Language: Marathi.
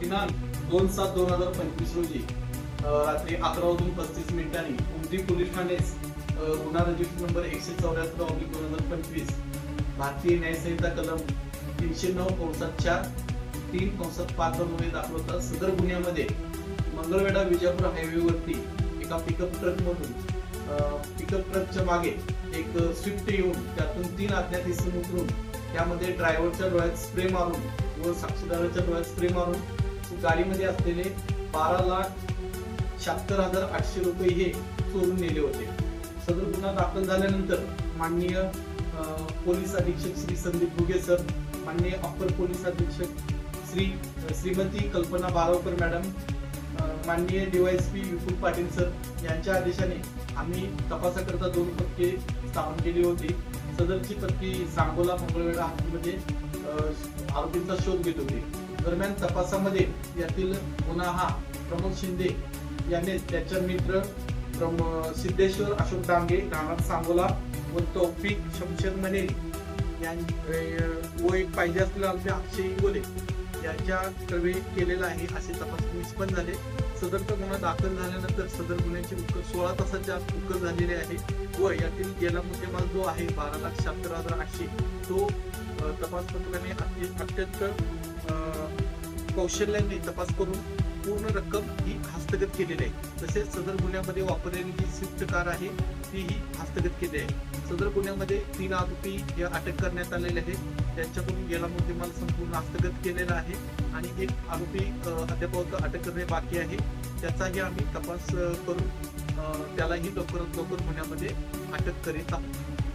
दिनांक दोन सात दोन हजार पंचवीस रोजी रात्री अकरा वाजून पस्तीस मिनिटांनी उमदी पोलीस ठाणे गुन्हा रजिस्टर नंबर एकशे चौऱ्याहत्तर ऑब्लिक दोन हजार पंचवीस भारतीय न्यायसंहिता कलम तीनशे नऊ कंसात चार तीन कंसात पाच मध्ये दाखल होता. सदर गुन्ह्यामध्ये मंगळवेढा विजापूर हायवेवरती एका पिकअप ट्रक मधून पिकअप ट्रकच्या मागे एक स्विफ्ट येऊन त्यातून तीन अज्ञात इसम उतरून त्यामध्ये ड्रायव्हरच्या डोळ्यात स्प्रे मारून व साक्षीदाराच्या डोळ्यात स्प्रे मारून गाडीमध्ये असलेले बारा लाख शहात्तर हजार आठशे रुपये हे चोरून नेले होते. सदर गुन्हा दाखल झाल्यानंतर माननीय अं, पोलीस अधीक्षक श्री संदीप भुगे सर माननीय अप्पर पोलीस अधीक्षक श्री श्रीमती कल्पना बारावकर मॅडम माननीय डीवायएसपी विपुल पाटील सर यांच्या आदेशाने आम्ही तपासाकरता दोन पथके स्थापन केली होती. सदरची पथकी सांगोला मंगळवेढा हॉस्पिटलमध्ये अं, आरोपींचा शोध घेत होती. दरम्यान तपासामध्ये यातील गुन्हा हा प्रमोद शिंदे याने त्याच्या मित्र सिद्धेश्वर अशोक डांगे राहणार सांगोला व तौफिक शमशेर मनेरी यां- व एक पाहिजे असलेला आमचे अक्षय इंगोले यांच्या कडे केलेला आहे असे तपास निष्पन्न झाले. सदरचा गुन्हा दाखल झाल्यानंतर सदर गुन्ह्याची उत्तर सोळा तासाच्या आत झालेले झालेली आहे व यातील गेला मुद्देमाल जो आहे बारा लाख शहात्तर हजार आठशे तो तपासपत्राने तपास पथकाने अत्यंत कौशल्याने तपास करून पूर्ण रक्कम ही हस्तगत केलेली आहे. तसेच सदर गुन्ह्यामध्ये वापरलेली जी स्विफ्ट कार आहे तीही हस्तगत केली आहे. सदर गुन्ह्यामध्ये तीन आरोपी हे अटक करण्यात आलेले आहेत. त्यांच्याकडून गेला मुद्देमाल संपूर्ण हस्तगत केलेला आहे आणि एक आरोपी अद्याप अटक करणे बाकी आहे. त्याचाही आम्ही तपास करून त्यालाही लवकरात लवकर गुन्ह्यामध्ये अटक करीत आहोत.